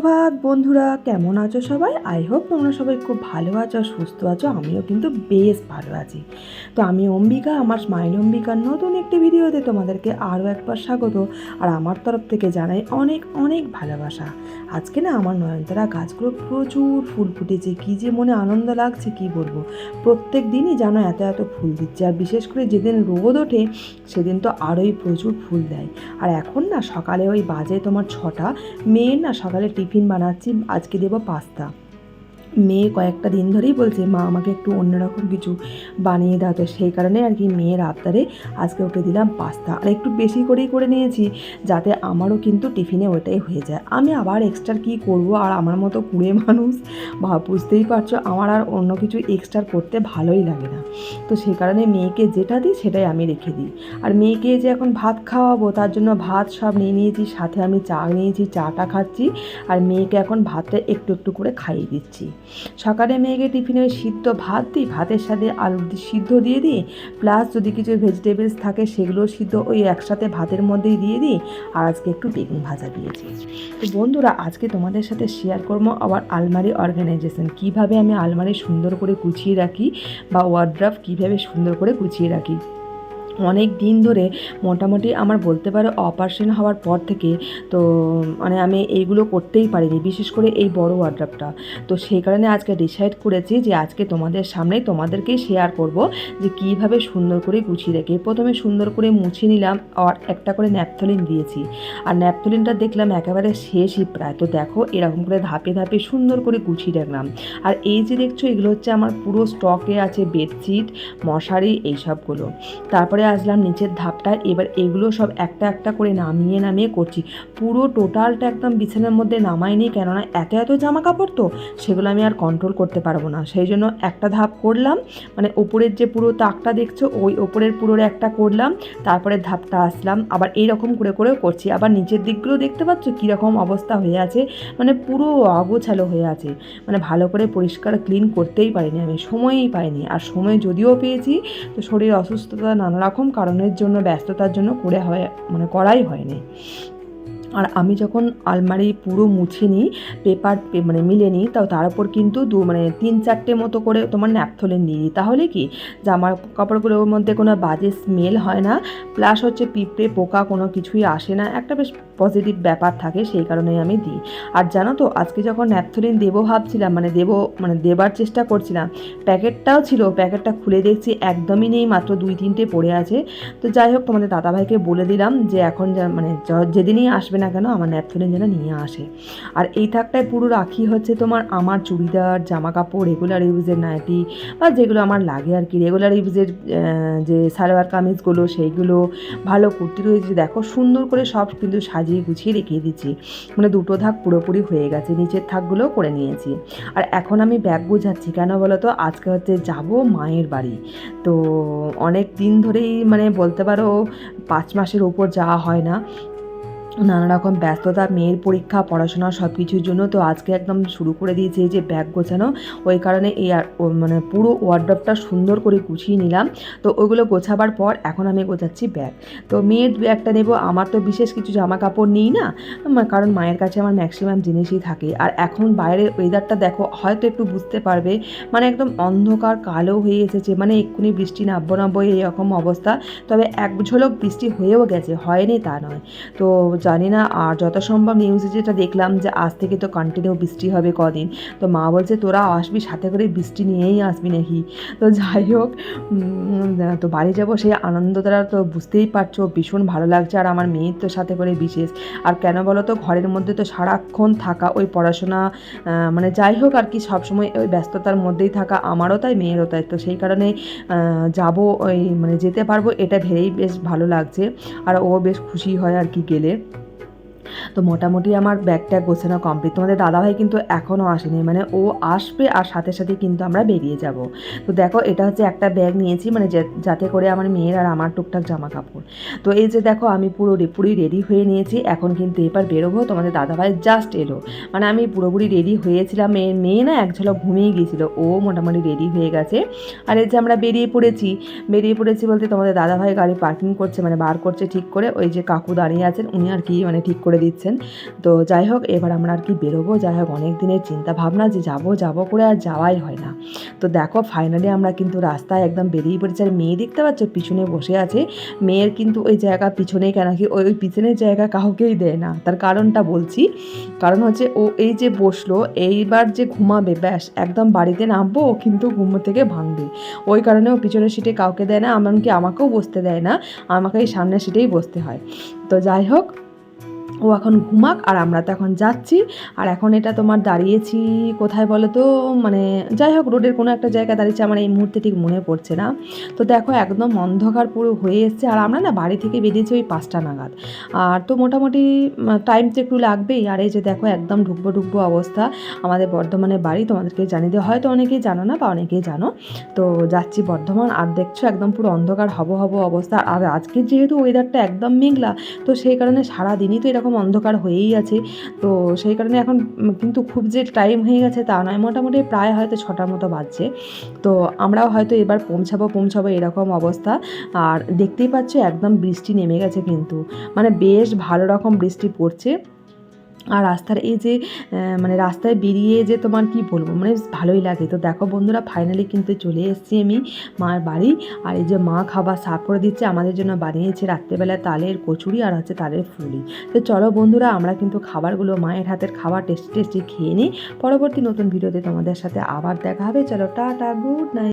সুপ্রভাত, বন্ধুরা। কেমন আছো সবাই? আই হোপ তোমরা সবাই খুব ভালো আছো আর সুস্থ আছো। আমিও কিন্তু বেশ ভালো আছি। তো আমি অম্বিকা, আমার স্মাইল অম্বিকার নতুন একটি ভিডিওতে তোমাদেরকে আরও একবার স্বাগত। আর আমার তরফ থেকে জানাই অনেক অনেক ভালোবাসা। আজকে না আমার নয়নতারা গাছগুলো প্রচুর ফুল ফুটেছে। কী যে মনে আনন্দ লাগছে, কি বলব? প্রত্যেক দিনই যেন এত এত ফুল দিচ্ছে। আর বিশেষ করে যেদিন রোদ ওঠে, সেদিন তো আরোই প্রচুর ফুল দেয়। আর এখন না সকালে ওই বাজে তোমার ছটা, মেয়ের না সকালে টিফিন বানাচ্ছি আজকে দেবো পাস্তা। মেয়ে কয়েকটা দিন ধরেই বলছে, মা, আমাকে একটু অন্যরকম কিছু বানিয়ে দাও। তো সেই কারণে আর কি মেয়ের আবদারে আজকে ওকে দিলাম পাস্তা। আর একটু বেশি করেই করে নিয়েছি, যাতে আমারও কিন্তু টিফিনে ওটাই হয়ে যায়। আমি আবার এক্সট্রা কী করব? আর আমার মতো কুড়ে মানুষ, বা বুঝতেই পারছ, আমার আর অন্য কিছু এক্সট্রা করতে ভালোই লাগে না। তো সেই কারণে মেয়েকে যেটা দিই, সেটাই আমি রেখে দিই। আর মেয়েকে যে এখন ভাত খাওয়াবো, তার জন্য ভাত সব নিয়ে নিয়েছি, সাথে আমি চা নিয়েছি, চাটা খাচ্ছি, আর মেয়েকে এখন ভাতটা একটু একটু করে খাইয়ে দিচ্ছি। সকালে মেয়েকে টিফিনে ওই সিদ্ধ ভাত দিই, ভাতের সাথে আলু সিদ্ধ দিয়ে দিই প্লাস যদি কিছু ভেজিটেবলস থাকে সেগুলো সিদ্ধ ওই একসাথে ভাতের মধ্যেই দিয়ে দিই, আর আজকে একটু বেগুন ভাজা দিয়েছি। তো বন্ধুরা, আজকে তোমাদের সাথে শেয়ার করব আবার আলমারি অর্গানাইজেশন কীভাবে আমি আলমারি সুন্দর করে গুছিয়ে রাখি বা ওয়ার্ড্রাফ কীভাবে সুন্দর করে গুছিয়ে রাখি। অনেক দিন ধরে মোটামুটি আমার বলতে পারো অপারেশন হওয়ার পর থেকে তো মানে আমি এইগুলো করতেই পারিনি, বিশেষ করে এই বড় ওয়ার্ড্রাপটা তো সেই কারণে আজকে ডিসাইড করেছি যে আজকে তোমাদের সামনে তোমাদেরকেই শেয়ার করব যে কীভাবে সুন্দর করে গুছিয়ে রেখে, প্রথমে সুন্দর করে মুছে নিলাম আর একটা করে ন্যাপথলিন দিয়েছি। আর ন্যাপথলিনটা দেখলাম একেবারে শেষই প্রায়। তো দেখো এরকম করে ধাপে ধাপে সুন্দর করে গুছিয়ে রাখলাম। আর এই যে দেখছ এগুলো হচ্ছে আমার পুরো স্টকে আছে বেডশিট মশারি, এইসবগুলো। তারপরে আসলাম, নিচের ধাপটায় এবার এগুলো সব একটা একটা করে নামিয়ে নামিয়ে করছি। পুরো টোটালটা একদম বিছানার মধ্যে নামাই নামাইনি, কেননা এত এত জামা কাপড় তো, সেগুলো আমি আর কন্ট্রোল করতে পারব না। সেই জন্য একটা ধাপ করলাম মানে ওপরের যে পুরো তাকটা দেখছ, ওই ওপরের পুরোর একটা করলাম, তারপরে ধাপটা আসলাম, আবার এই রকম করে করেও করছি। আবার নিচের দিকগুলো দেখতে পাচ্ছ, কীরকম অবস্থা হয়ে আছে মানে পুরো অগোছালো হয়ে আছে। মানে ভালো করে পরিষ্কার ক্লিন করতেই পারিনি আমি, সময়ই পাইনি। আর সময় যদিও পেয়েছি, তো শরীর অসুস্থতা, নানা রকম কারণের জন্য, ব্যস্ততার জন্য করে হয় মানে করাই হয়নি। আর আমি যখন আলমারি পুরো মুছে নিই, পেপার মানে মিলে নিই, তাও তার উপর কিন্তু দু মানে তিন চারটে মতো করে তোমার ন্যাপথলিন নিয়ে নিই। তাহলে কি? জামার কাপড়গুলোর মধ্যে কোনো বাজে স্মেল হয় না প্লাস হচ্ছে পিঁপড়ে পোকা কোনো কিছুই আসে না। একটা বেশ পজিটিভ ব্যাপার থাকে, সেই কারণেই আমি দিই। আর জানো তো, আজকে যখন ন্যাপথলিন দেবো ভাবছিলাম মানে দেবো মানে দেবার চেষ্টা করছিলাম, প্যাকেটটাও ছিল, প্যাকেটটা খুলে দেখছি একদমই নেই, মাত্র দুই তিনটে পড়ে আছে। তো যাই হোক, তোমাদের দাদাভাইকে বলে দিলাম যে এখন যা- মানে যেদিনই আসবে না কেন, আমার ন্যাপথলিন যেন নিয়ে আসে। আর এই থাকটায় পুরো রাখি হচ্ছে তোমার আমার চুড়িদার জামা কাপড় রেগুলার ইউজের নাইটি, বা যেগুলো আমার লাগে আর কি। রেগুলার ইউজের যে সালোয়ার কামিজগুলো, সেইগুলো, ভালো কুর্তি রয়েছে। দেখো, সুন্দর করে সব কিন্তু সাজিয়ে গুছিয়ে রেখে দিচ্ছি মানে দুটো ধাক পুরোপুরি হয়ে গেছে, নিচের থাকগুলোও করে নিয়েছি। আর এখন আমি ব্যাগ বোঝাচ্ছি কেন বলো তো আজকে হচ্ছে যাব মায়ের বাড়ি। তো অনেক দিন ধরেই মানে বলতে পারো, পাঁচ মাসের ওপর যাওয়া হয় না। নানা রকম ব্যস্ততা, মেয়ের পরীক্ষা, পড়াশোনা সব কিছুর জন্য তো আজকে একদম শুরু করে দিয়েছে যে ব্যাগ গোছানো। ওই কারণে এই মানে পুরো ওয়ার্ড্রপটা সুন্দর করে গুছিয়ে নিলাম। তো ওইগুলো গোছাবার পর এখন আমি গোছাচ্ছি ব্যাগ। তো মেয়ের একটা নেব, আমার তো বিশেষ কিছু জামা কাপড় নিই না? কারণ মায়ের কাছে আমার ম্যাক্সিমাম জিনিসই থাকে। আর এখন বাইরের ওয়েদারটা দেখো, হয়তো একটু বুঝতে পারবে। মানে একদম অন্ধকার, কালো হয়ে এসেছে। মানে এক্ষুনি বৃষ্টি নাব্য নাব্য এরকম অবস্থা। তবে এক ঝলক বৃষ্টি হয়েও গেছে, হয়নি তা নয়। তো জানি না। আর যত সম্ভব নিউজে যেটা দেখলাম যে, আজ থেকে তো কন্টিনিউ বৃষ্টি হবে কদিন। তো মা বলছে, তোরা আসবি সাথে করে বৃষ্টি নিয়েই আসবি নাকি? তো যাই হোক তো বাড়ি যাব সেই আনন্দ তারা তো বুঝতেই পারছ, ভীষণ ভালো লাগছে। আর আমার মেয়ের তো সাথে করে বিশেষ। আর কেন বলো তো, ঘরের মধ্যে তো সারাক্ষণ থাকা ওই পড়াশোনা মানে যাই হোক আর কি, সবসময় ওই ব্যস্ততার মধ্যেই থাকা আমারও তাই, মেয়েরও তাই। তো সেই কারণে যাব ওই মানে যেতে পারব, এটা ভেবেই বেশ ভালো লাগছে। আর ও বেশ খুশি হয় আর কি গেলে। তো মোটামুটি আমার ব্যাগটা গোছানো কমপ্লিট তোমাদের দাদাভাই কিন্তু এখনও আসেনি মানে ও আসবে আর সাথে সাথে কিন্তু আমরা বেরিয়ে যাব। তো দেখো, এটা হচ্ছে একটা ব্যাগ নিয়েছি মানে যাতে করে আমার মেয়ের আর আমার টুকটাক জামা কাপড় তো এই যে দেখো, আমি পুরো রে- পুরোই রেডি হয়ে নিয়েছি। এখন কিন্তু এবার বেরোবো, তোমাদের দাদাভাই জাস্ট এলো। মানে আমি পুরোপুরি রেডি হয়েছিলাম। মেয়ে মেয়ে না এক ঝলক ঘুমিয়ে গিয়েছিল, ও মোটামুটি রেডি হয়ে গেছে। আর এই যে আমরা বেরিয়ে পড়েছি বেরিয়ে পড়েছি বলতে তোমাদের দাদাভাই গাড়ি পার্কিং করছে মানে বার করছে ঠিক করে, ওই যে কাকু দাঁড়িয়ে আছেন, উনি আর কি মানে ঠিক করে দিচ্ছেন। তো যাই হোক, এবার আমরা আর কি বেরোবো। যাই হোক, অনেক দিনের চিন্তা ভাবনা যে যাব যাব করে আর যাওয়াই হয় না। তো দেখো ফাইনালি আমরা কিন্তু রাস্তায় একদম বেরিয়ে পড়েছি। আর মেয়ে দেখতে পাচ্ছ, পিছনে বসে আছে। মেয়ের কিন্তু ওই জায়গা পিছনে কেন কি ওই ওই পিছনের জায়গা কাউকেই দেয় না। তার কারণটা বলছি। কারণ হচ্ছে ও এই যে বসল, এইবার যে ঘুমাবে, ব্যাস, একদম বাড়িতে নামবো, ও কিন্তু ঘুম থেকে ভাঙবে। ওই কারণে ও পিছনের সিটে কাউকে দেয় না, এমনকি আমাকেও বসতে দেয় না। আমাকে এই সামনের সিটেই বসতে হয়। তো যাই হোক ও এখন ঘুমাক আর আমরা তো এখন যাচ্ছি। আর এখন এটা তোমার দাঁড়িয়েছি কোথায় বলো তো মানে যাই হোক, রোডের কোনো একটা জায়গায় দাঁড়িয়েছে, আমার এই মুহূর্তে ঠিক মনে পড়ছে না। তো দেখো একদম অন্ধকার পুরো হয়ে এসছে, আর আমরা না বাড়ি থেকে বেরিয়েছি ওই পাঁচটা নাগাদ। আর তো মোটামুটি টাইম তো একটু লাগবেই, আর এই যে দেখো একদম ঢুকবো ঢুকবো অবস্থা। আমাদের বর্ধমানে বাড়ি, তোমাদেরকে জানিয়ে দেওয়া হয়তো অনেকেই জানো না বা অনেকেই জানো। তো যাচ্ছি বর্ধমান, আর দেখছ একদম পুরো অন্ধকার হব হব অবস্থা। আর আজকে যেহেতু ওয়েদারটা একদম মেঘলা, তো সেই কারণে সারাদিনই তো এরকম অন্ধকার হয়েই আছে। তো সেই কারণে এখন কিন্তু খুব যে টাইম হয়ে গেছে তা নয়, মোটামুটি প্রায় হয়তো ছটার মতো বাজছে। তো আমরাও হয়তো এবার পৌঁছাবো পৌঁছাবো এরকম অবস্থা। আর দেখতেই পাচ্ছ একদম বৃষ্টি নেমে গেছে কিন্তু। মানে বেশ ভালো রকম বৃষ্টি পড়ছে। আর রাস্তার এই যে মানে রাস্তায় বেরিয়ে যে তোমার কি বলব মানে ভালোই লাগে। তো দেখো বন্ধুরা ফাইনালি কিন্তু চলে এসেছি আমি মার বাড়ি। আর এই যে মা খাবার সার্ভ করে দিচ্ছে, আমাদের জন্য বানিয়েছে রাত্রেবেলা তালের কচুরি আর হচ্ছে তালের ফুলি। তো চলো বন্ধুরা, আমরা কিন্তু খাবারগুলো মায়ের হাতের খাবার টেস্টি টেস্টি খেয়ে নিই। পরবর্তী নতুন ভিডিওতে তোমাদের সাথে আবার দেখা হবে। চলো টাটা গুড নাইট